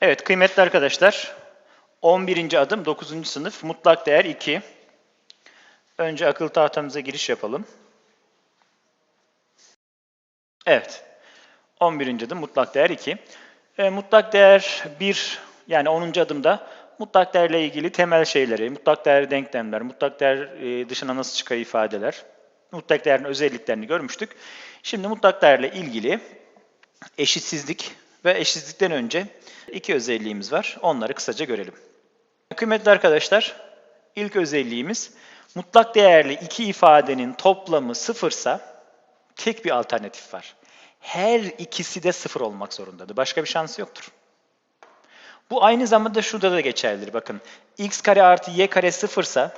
Evet kıymetli arkadaşlar 11. adım 9. sınıf mutlak değer 2. Önce akıl tahtamıza giriş yapalım. Evet. 11. adım mutlak değer 2. E, mutlak değer 1 yani 10. adımda mutlak değerle ilgili temel şeyleri, mutlak değer denklemler, mutlak değer e, dışına nasıl çıkıyor ifadeler, mutlak değerin özelliklerini görmüştük. Şimdi mutlak değerle ilgili eşitsizlik ve eşitsizlikten önce iki özelliğimiz var. Onları kısaca görelim. Kıymetli arkadaşlar, ilk özelliğimiz mutlak değerli iki ifadenin toplamı sıfırsa tek bir alternatif var. Her ikisi de sıfır olmak zorundadır. Başka bir şansı yoktur. Bu aynı zamanda şurada da geçerlidir. Bakın x kare artı y kare sıfırsa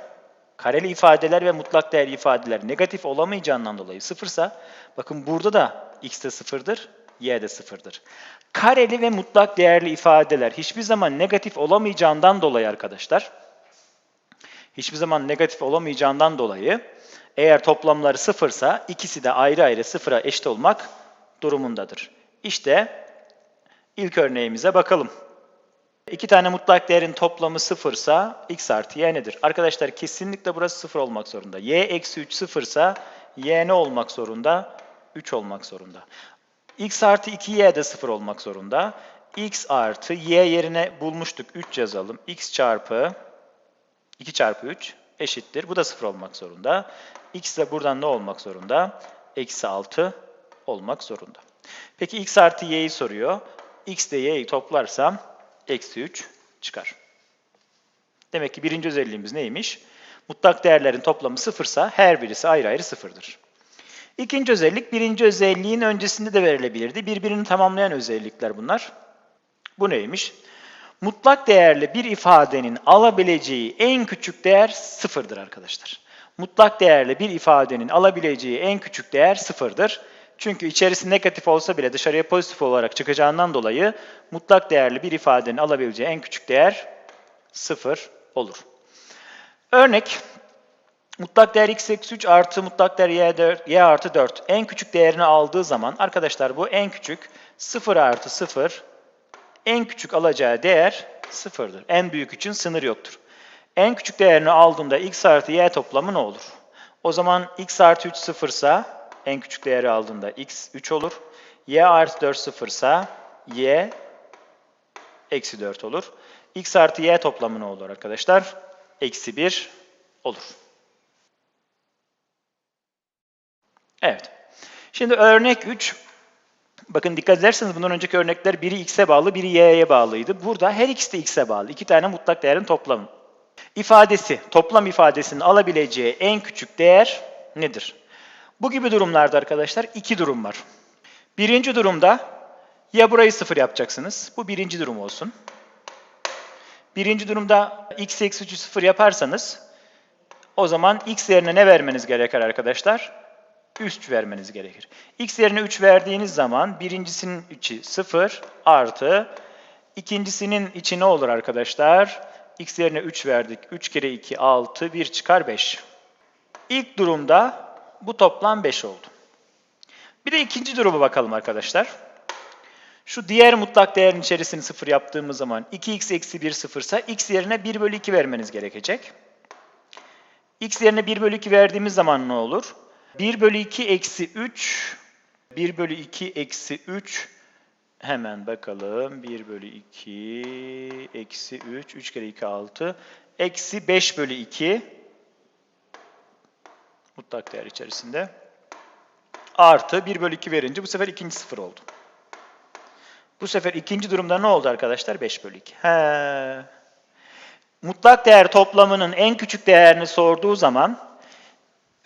kareli ifadeler ve mutlak değerli ifadeler negatif olamayacağından dolayı sıfırsa bakın burada da x de sıfırdır, y de sıfırdır. Kareli ve mutlak değerli ifadeler hiçbir zaman negatif olamayacağından dolayı arkadaşlar hiçbir zaman negatif olamayacağından dolayı eğer toplamları sıfırsa ikisi de ayrı ayrı sıfıra eşit olmak durumundadır. İşte ilk örneğimize bakalım. İki tane mutlak değerin toplamı sıfırsa x artı y nedir? Arkadaşlar kesinlikle burası sıfır olmak zorunda. y eksi 3 sıfırsa y ne olmak zorunda? 3 olmak zorunda. X artı 2y de sıfır olmak zorunda. x artı y yerine bulmuştuk 3 yazalım. x çarpı 2 çarpı 3 eşittir. Bu da sıfır olmak zorunda. x de buradan ne olmak zorunda? Eksi 6 olmak zorunda. Peki x artı y'yi soruyor. x ile y'yi toplarsam eksi 3 çıkar. Demek ki birinci özelliğimiz neymiş? Mutlak değerlerin toplamı sıfırsa her birisi ayrı ayrı sıfırdır. İkinci özellik birinci özelliğin öncesinde de verilebilirdi. Birbirini tamamlayan özellikler bunlar. Bu neymiş? Mutlak değerli bir ifadenin alabileceği en küçük değer sıfırdır arkadaşlar. Mutlak değerli bir ifadenin alabileceği en küçük değer sıfırdır. Çünkü içerisi negatif olsa bile dışarıya pozitif olarak çıkacağından dolayı mutlak değerli bir ifadenin alabileceği en küçük değer sıfır olur. Örnek, mutlak değer x eksi 3 artı mutlak değer y, 4, y artı 4 en küçük değerini aldığı zaman arkadaşlar bu en küçük 0 artı 0 en küçük alacağı değer sıfırdır. En büyük için sınır yoktur. En küçük değerini aldığımda x artı y toplamı ne olur? O zaman x artı 3 sıfırsa en küçük değeri aldığında x 3 olur. y artı 4 sıfırsa y eksi 4 olur. x artı y toplamı ne olur arkadaşlar? Eksi 1 olur. Evet. Şimdi örnek 3. Bakın dikkat ederseniz bundan önceki örnekler biri x'e bağlı, biri y'ye bağlıydı. Burada her ikisi de x'e bağlı. İki tane mutlak değerin toplamı. İfadesi, toplam ifadesinin alabileceği en küçük değer nedir? Bu gibi durumlarda arkadaşlar iki durum var. Birinci durumda ya burayı sıfır yapacaksınız. Bu birinci durum olsun. Birinci durumda x eksi 3'ü sıfır yaparsanız o zaman x yerine ne vermeniz gerekir arkadaşlar? 3 vermeniz gerekir. x yerine 3 verdiğiniz zaman birincisinin içi 0 artı ikincisinin içi ne olur arkadaşlar? x yerine 3 verdik. 3 kere 2 6 1 çıkar 5. İlk durumda bu toplam 5 oldu. Bir de ikinci duruma bakalım arkadaşlar. Şu diğer mutlak değerin içerisini 0 yaptığımız zaman 2x eksi 1 sıfırsa x yerine 1 bölü 2 vermeniz gerekecek. x yerine 1 bölü 2 verdiğimiz zaman ne olur? 1 bölü 2 eksi 3 1 bölü 2 eksi 3 hemen bakalım 1 bölü 2 eksi 3 3 kere 2 6 eksi 5 bölü 2 mutlak değer içerisinde artı 1 bölü 2 verince bu sefer ikinci sıfır oldu. Bu sefer ikinci durumda ne oldu arkadaşlar? 5 bölü 2. He. Mutlak değer toplamının en küçük değerini sorduğu zaman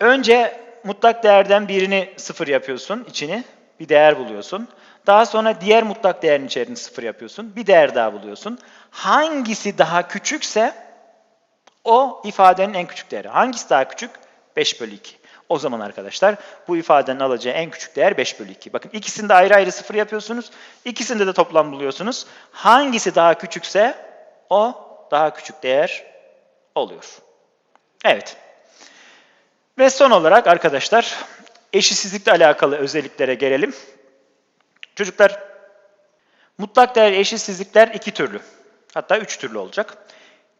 önce mutlak değerden birini sıfır yapıyorsun içini, bir değer buluyorsun. Daha sonra diğer mutlak değerin içerisini sıfır yapıyorsun, bir değer daha buluyorsun. Hangisi daha küçükse o ifadenin en küçük değeri. Hangisi daha küçük? 5 bölü 2. O zaman arkadaşlar bu ifadenin alacağı en küçük değer 5 bölü 2. Bakın ikisini de ayrı ayrı sıfır yapıyorsunuz. İkisinde de toplam buluyorsunuz. Hangisi daha küçükse o daha küçük değer oluyor. Evet. Ve son olarak arkadaşlar eşitsizlikle alakalı özelliklere gelelim. Çocuklar Mutlak değer eşitsizlikler iki türlü. Hatta üç türlü olacak.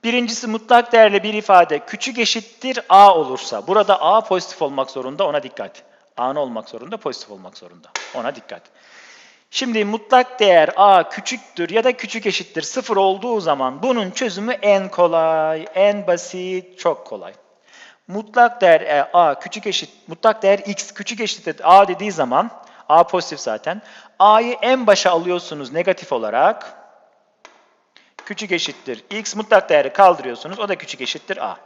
Birincisi mutlak değerli bir ifade küçük eşittir a olursa. Burada a pozitif olmak zorunda ona dikkat. A ne olmak zorunda? Pozitif olmak zorunda. Ona dikkat. Şimdi mutlak değer a küçüktür ya da küçük eşittir sıfır olduğu zaman bunun çözümü en kolay, en basit, çok kolay. Mutlak değer e, a küçük eşit, mutlak değer x küçük eşittir a dediği zaman a pozitif zaten. a'yı en başa alıyorsunuz negatif olarak. Küçük eşittir x mutlak değeri kaldırıyorsunuz. O da küçük eşittir a.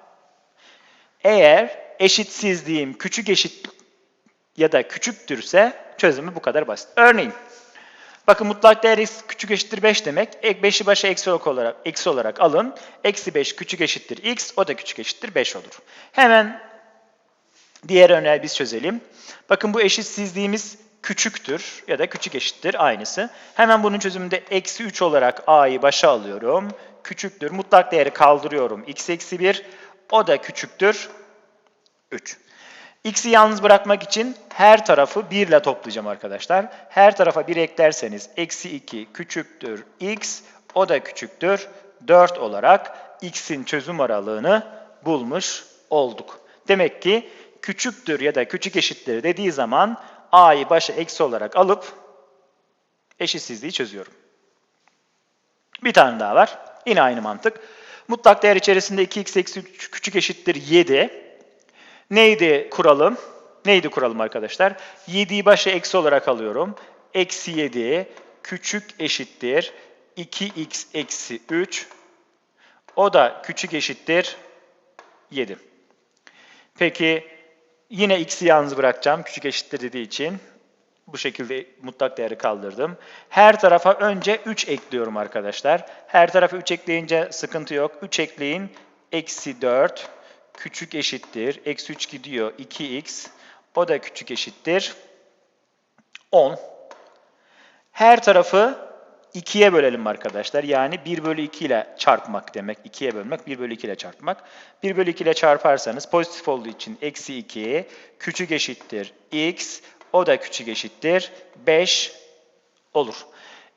Eğer eşitsizliğim küçük eşit ya da küçüktürse çözümü bu kadar basit. Örneğin bakın mutlak değer x küçük eşittir 5 demek. Ek 5'i başa eksi olarak, eksi olarak alın. Eksi 5 küçük eşittir x o da küçük eşittir 5 olur. Hemen diğer örneği biz çözelim. Bakın bu eşitsizliğimiz küçüktür ya da küçük eşittir aynısı. Hemen bunun çözümünde eksi 3 olarak a'yı başa alıyorum. Küçüktür. Mutlak değeri kaldırıyorum. x eksi 1 o da küçüktür 3. X'i yalnız bırakmak için her tarafı 1 ile toplayacağım arkadaşlar. Her tarafa 1 eklerseniz eksi 2 küçüktür x, o da küçüktür 4 olarak x'in çözüm aralığını bulmuş olduk. Demek ki küçüktür ya da küçük eşittir dediği zaman a'yı başa eksi olarak alıp eşitsizliği çözüyorum. Bir tane daha var. Yine aynı mantık. Mutlak değer içerisinde 2x eksi 3 küçük eşittir 7. Neydi kuralım? Neydi kuralım arkadaşlar? 7'yi başa eksi olarak alıyorum. Eksi 7 küçük eşittir 2x eksi 3. O da küçük eşittir 7. Peki yine x'i yalnız bırakacağım küçük eşittir dediği için. Bu şekilde mutlak değeri kaldırdım. Her tarafa önce 3 ekliyorum arkadaşlar. Her tarafa 3 ekleyince sıkıntı yok. 3 ekleyin. Eksi 4 küçük eşittir. Eksi 3 gidiyor 2x. O da küçük eşittir 10. Her tarafı 2'ye bölelim arkadaşlar. Yani 1 bölü 2 ile çarpmak demek. 2'ye bölmek 1 bölü 2 ile çarpmak. 1 bölü 2 ile çarparsanız pozitif olduğu için eksi 2 küçük eşittir x. O da küçük eşittir 5 olur.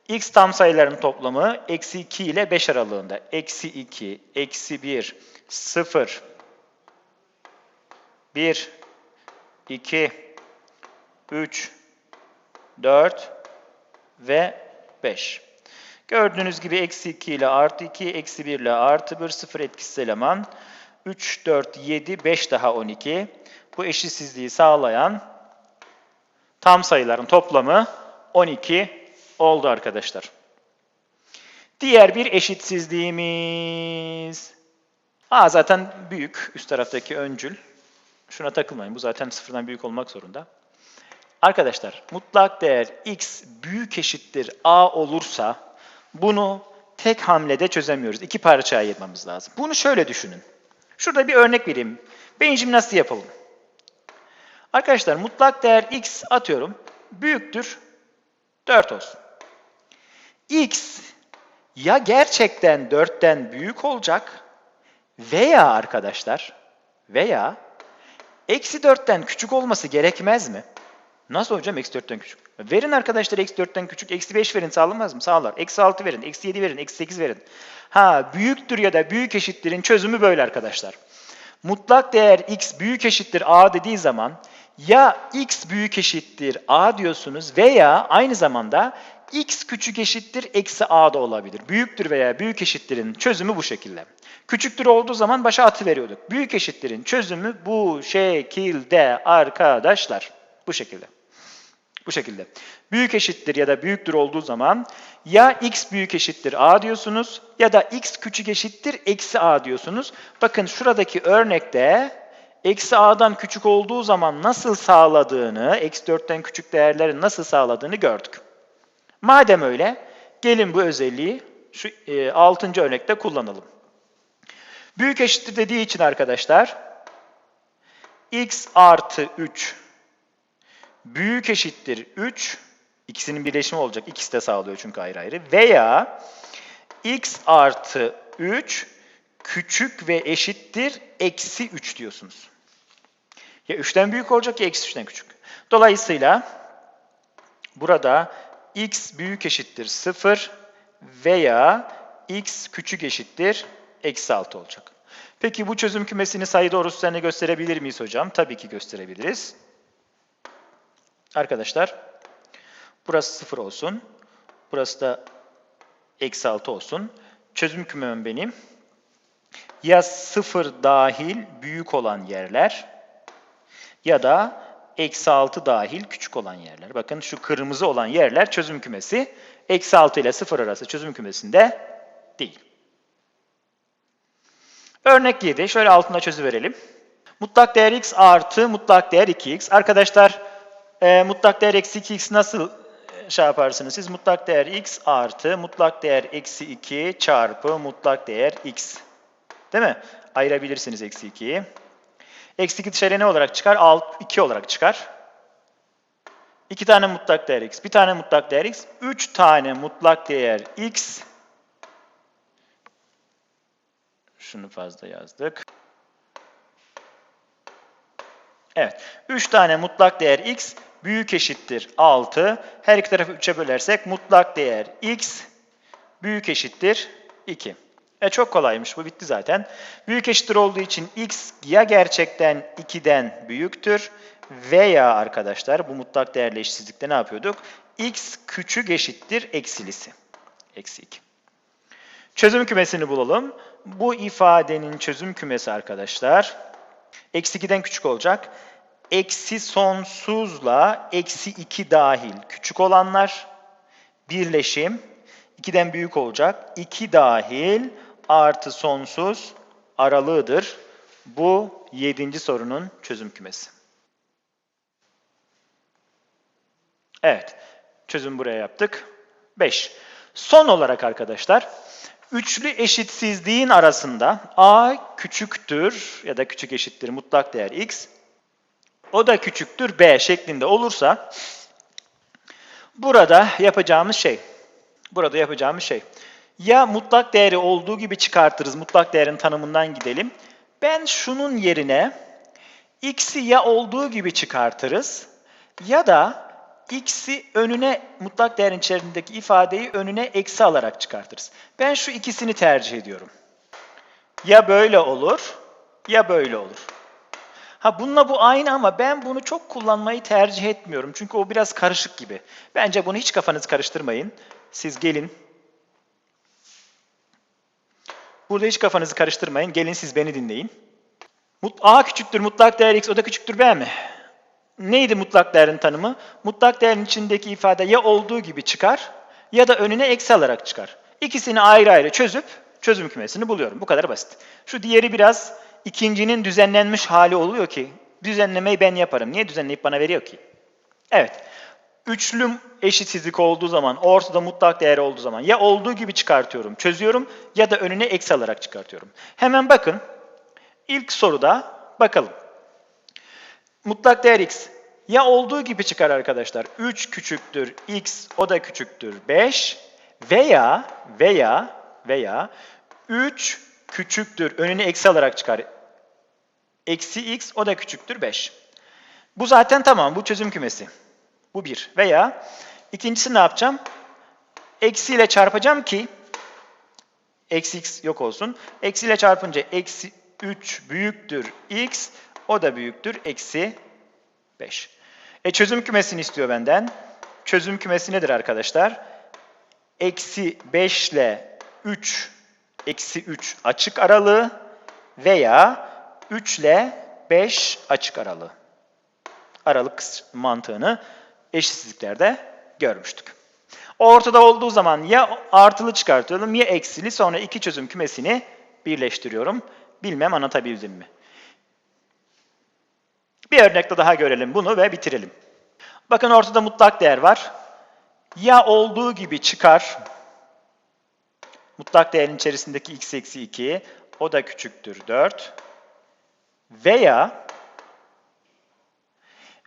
x tam sayıların toplamı eksi 2 ile 5 aralığında. Eksi 2, eksi 1, 0, 1, 2, 3, 4 ve 5. Gördüğünüz gibi eksi 2 ile artı 2, eksi 1 ile artı 1, 0 etkisiz eleman. 3, 4, 7, 5 daha 12. Bu eşitsizliği sağlayan tam sayıların toplamı 12 oldu arkadaşlar. Diğer bir eşitsizliğimiz. Aa, zaten büyük üst taraftaki öncül. Şuna takılmayın. Bu zaten sıfırdan büyük olmak zorunda. Arkadaşlar mutlak değer x büyük eşittir a olursa bunu tek hamlede çözemiyoruz. İki parçaya ayırmamız lazım. Bunu şöyle düşünün. Şurada bir örnek vereyim. Beyin nasıl yapalım. Arkadaşlar mutlak değer x atıyorum. Büyüktür 4 olsun. x ya gerçekten 4'ten büyük olacak veya arkadaşlar veya eksi 4'ten küçük olması gerekmez mi? Nasıl hocam eksi 4'ten küçük? Verin arkadaşlar eksi 4'ten küçük. Eksi 5 verin sağlamaz mı? Sağlar. Eksi 6 verin. Eksi 7 verin. Eksi 8 verin. Ha büyüktür ya da büyük eşittirin çözümü böyle arkadaşlar. Mutlak değer x büyük eşittir a dediği zaman ya x büyük eşittir a diyorsunuz veya aynı zamanda x küçük eşittir eksi a da olabilir. Büyüktür veya büyük eşittirin çözümü bu şekilde. Küçüktür olduğu zaman başa atı veriyorduk. Büyük eşittirin çözümü bu şekilde arkadaşlar. Bu şekilde. Bu şekilde. Büyük eşittir ya da büyüktür olduğu zaman ya x büyük eşittir a diyorsunuz ya da x küçük eşittir eksi a diyorsunuz. Bakın şuradaki örnekte eksi a'dan küçük olduğu zaman nasıl sağladığını, eksi 4'ten küçük değerleri nasıl sağladığını gördük. Madem öyle gelin bu özelliği şu e, 6. örnekte kullanalım. Büyük eşittir dediği için arkadaşlar x artı 3 büyük eşittir 3 ikisinin birleşimi olacak. İkisi de sağlıyor çünkü ayrı ayrı. Veya x artı 3 küçük ve eşittir eksi 3 diyorsunuz. Ya 3'ten büyük olacak ya eksi 3'ten küçük. Dolayısıyla burada x büyük eşittir 0 veya x küçük eşittir eksi 6 olacak. Peki bu çözüm kümesini sayı doğrusu üzerine gösterebilir miyiz hocam? Tabii ki gösterebiliriz. Arkadaşlar burası 0 olsun. Burası da eksi 6 olsun. Çözüm kümem benim. Ya 0 dahil büyük olan yerler ya da eksi 6 dahil küçük olan yerler. Bakın şu kırmızı olan yerler çözüm kümesi. Eksi 6 ile 0 arası çözüm kümesinde değil. Örnek 7. Şöyle altına çözüverelim. Mutlak değer x artı mutlak değer 2x. Arkadaşlar e, mutlak değer eksi 2x nasıl e, şey yaparsınız? Siz mutlak değer x artı mutlak değer eksi 2 çarpı mutlak değer x. Değil mi? Ayırabilirsiniz eksi 2'yi. Eksi 2 dışarıya ne olarak çıkar? Alt, 2 olarak çıkar. 2 tane mutlak değer x, bir tane mutlak değer x, 3 tane mutlak değer x. Şunu fazla yazdık. Evet. 3 tane mutlak değer x büyük eşittir 6. Her iki tarafı 3'e bölersek mutlak değer x büyük eşittir 2. E çok kolaymış bu bitti zaten. Büyük eşittir olduğu için x ya gerçekten 2'den büyüktür veya arkadaşlar bu mutlak değerli eşitsizlikte ne yapıyorduk? x küçük eşittir eksilisi. Eksi 2. Çözüm kümesini bulalım. Bu ifadenin çözüm kümesi arkadaşlar eksi 2'den küçük olacak. Eksi sonsuzla eksi 2 dahil küçük olanlar birleşim 2'den büyük olacak. 2 dahil artı sonsuz aralığıdır. Bu 7. sorunun çözüm kümesi. Evet, çözüm buraya yaptık. 5. Son olarak arkadaşlar, üçlü eşitsizliğin arasında a küçüktür ya da küçük eşittir mutlak değer x, o da küçüktür b şeklinde olursa, burada yapacağımız şey, burada yapacağımız şey, ya mutlak değeri olduğu gibi çıkartırız, mutlak değerin tanımından gidelim. Ben şunun yerine x'i ya olduğu gibi çıkartırız ya da x'i önüne mutlak değerin içerisindeki ifadeyi önüne eksi alarak çıkartırız. Ben şu ikisini tercih ediyorum. Ya böyle olur ya böyle olur. Ha bununla bu aynı ama ben bunu çok kullanmayı tercih etmiyorum. Çünkü o biraz karışık gibi. Bence bunu hiç kafanız karıştırmayın. Siz gelin. Burada hiç kafanızı karıştırmayın. Gelin siz beni dinleyin. A küçüktür mutlak değer x, o da küçüktür B mi? Neydi mutlak değerin tanımı? Mutlak değerin içindeki ifade ya olduğu gibi çıkar ya da önüne eksi alarak çıkar. İkisini ayrı ayrı çözüp çözüm kümesini buluyorum. Bu kadar basit. Şu diğeri biraz ikincinin düzenlenmiş hali oluyor ki düzenlemeyi ben yaparım. Niye düzenleyip bana veriyor ki? Evet. Üçlü eşitsizlik olduğu zaman, ortada mutlak değer olduğu zaman ya olduğu gibi çıkartıyorum, çözüyorum ya da önüne eksi alarak çıkartıyorum. Hemen bakın. İlk soruda bakalım. Mutlak değer x ya olduğu gibi çıkar arkadaşlar. 3 küçüktür x o da küçüktür 5 veya veya veya 3 küçüktür önüne eksi alarak çıkar. Eksi x o da küçüktür 5. Bu zaten tamam bu çözüm kümesi. Bu bir. Veya ikincisi ne yapacağım? Eksiyle çarpacağım ki eksi x yok olsun. Eksiyle çarpınca eksi 3 büyüktür x o da büyüktür eksi 5. E çözüm kümesini istiyor benden. Çözüm kümesi nedir arkadaşlar? Eksi 5 ile 3 eksi 3 açık aralığı veya 3 ile 5 açık aralığı. Aralık mantığını eşitsizliklerde görmüştük. Ortada olduğu zaman ya artılı çıkartıyorum ya eksili sonra iki çözüm kümesini birleştiriyorum. Bilmem anlatabildim mi? Bir örnekte daha görelim bunu ve bitirelim. Bakın ortada mutlak değer var. Ya olduğu gibi çıkar. Mutlak değerin içerisindeki x eksi 2 o da küçüktür 4. Veya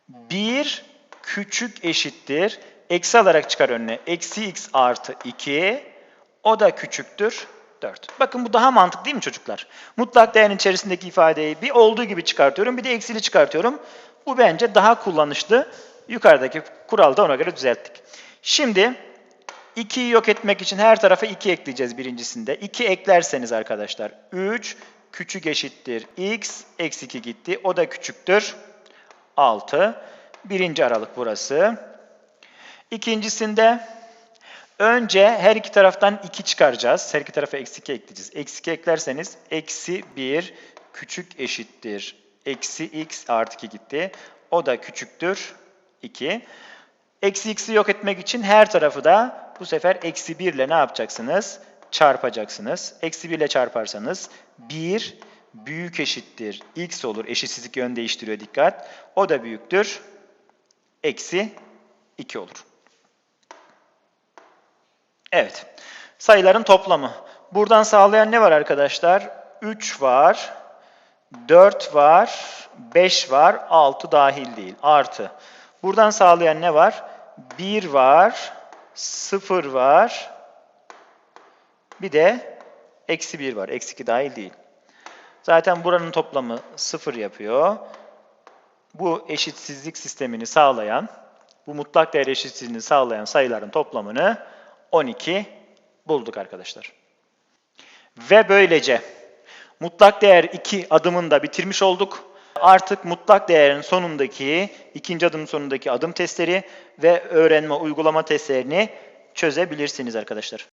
1 küçük eşittir. Eksi alarak çıkar önüne. Eksi x artı 2 o da küçüktür 4. Bakın bu daha mantıklı değil mi çocuklar? Mutlak değerin içerisindeki ifadeyi bir olduğu gibi çıkartıyorum, bir de eksili çıkartıyorum. Bu bence daha kullanışlı. Yukarıdaki kuralda ona göre düzelttik. Şimdi 2'yi yok etmek için her tarafa 2 ekleyeceğiz birincisinde. 2 eklerseniz arkadaşlar 3 küçük eşittir x eksi 2 gitti. O da küçüktür 6. Birinci aralık burası. İkincisinde önce her iki taraftan 2 çıkaracağız. Her iki tarafa eksi 2 ekleyeceğiz. Eksi 2 eklerseniz eksi 1 küçük eşittir. Eksi x artı 2 gitti. O da küçüktür 2. Eksi x'i yok etmek için her tarafı da bu sefer eksi 1 ile ne yapacaksınız? Çarpacaksınız. Eksi 1 ile çarparsanız 1 büyük eşittir x olur. Eşitsizlik yön değiştiriyor dikkat. O da büyüktür. Eksi 2 olur. Evet. Sayıların toplamı. Buradan sağlayan ne var arkadaşlar? 3 var. 4 var. 5 var. 6 dahil değil. Artı. Buradan sağlayan ne var? 1 var. 0 var. Bir de eksi 1 var. Eksi 2 dahil değil. Zaten buranın toplamı 0 yapıyor. Bu eşitsizlik sistemini sağlayan, bu mutlak değer eşitsizliğini sağlayan sayıların toplamını 12 bulduk arkadaşlar. Ve böylece mutlak değer 2 adımını da bitirmiş olduk. Artık mutlak değerin sonundaki, ikinci adım sonundaki adım testleri ve öğrenme uygulama testlerini çözebilirsiniz arkadaşlar.